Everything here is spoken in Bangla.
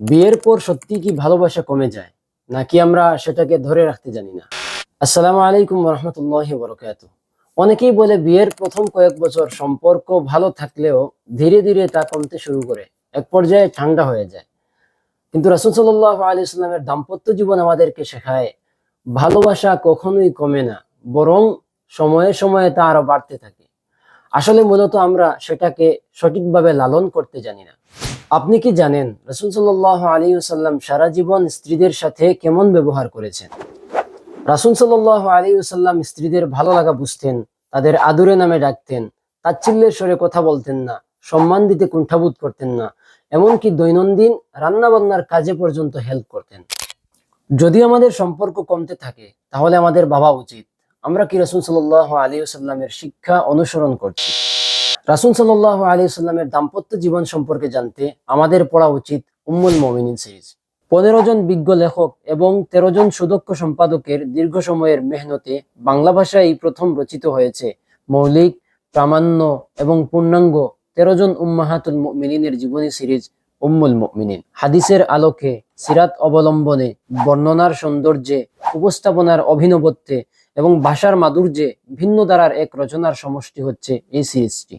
বিয়ের পর সত্যি কি ভালোবাসা কমে যায়? নাকি আমরা সেটাকে ধরে রাখতে জানি না? আসসালামু আলাইকুম রহমতুল্লাহ বরকাত অনেকেই বলে বিয়ের প্রথম কয়েক বছর সম্পর্ক ভালো থাকলেও ধীরে ধীরে তা কমতে শুরু করে। এক পর্যায়ে ঠান্ডা হয়ে যায়। কিন্তু রাসুল সাল্লাহ আলী ইসলামের দাম্পত্য জীবন আমাদেরকে শেখায়, ভালোবাসা কখনোই কমে না, বরং সময়ে সময়ে তা আরও বাড়তে থাকে। আসলে মূলত আমরা সেটাকে সঠিকভাবে লালন করতে জানি না। আপনি কি জানেন রসুল সাল্লাহ আলী সাল্লাম সারা জীবন স্ত্রীদের সাথে কেমন ব্যবহার করেছেন? রাসুল সাল্লাহ আলী সাল্লাম স্ত্রীদের ভালো লাগা বুঝতেন, তাদের আদুরে নামে ডাকতেন, তাচ্ছিল্যের স্বরে কথা বলতেন না, সম্মান দিতে কুণ্ঠাবোধ করতেন না, এমনকি দৈনন্দিন রান্না বান্নার কাজে পর্যন্ত হেল্প করতেন। যদি আমাদের সম্পর্ক কমতে থাকে, তাহলে আমাদের ভাবা উচিত, আমরা কি রাসুল সাল্লাহ আলী সাল্লামের শিক্ষা অনুসরণ করছি? রাসুল সাল্লাহ আলী সাল্লামের দাম্পত্য জীবন সম্পর্কে জানতে আমাদের পড়া উচিত উম্মুল মমিনিন সিরিজ। পনেরো জন বিজ্ঞ লেখক এবং তেরো জন সুদক্ষ সম্পাদকের দীর্ঘ সময়ের মেহনতে বাংলা ভাষায় এই প্রথম রচিত হয়েছে মৌলিক, প্রামাণ্য এবং পূর্ণাঙ্গ তেরো জন উম্মাহাতুল মিনিনের জীবনী সিরিজ উম্মুল মুমিনিন। হাদিসের আলোকে সিরাত অবলম্বনে বর্ণনার সৌন্দর্যে, উপস্থাপনার অভিনবত্বে এবং ভাষার মাধুর্যে ভিন্ন ধারার এক রচনার সমষ্টি হচ্ছে এই সিরিজটি।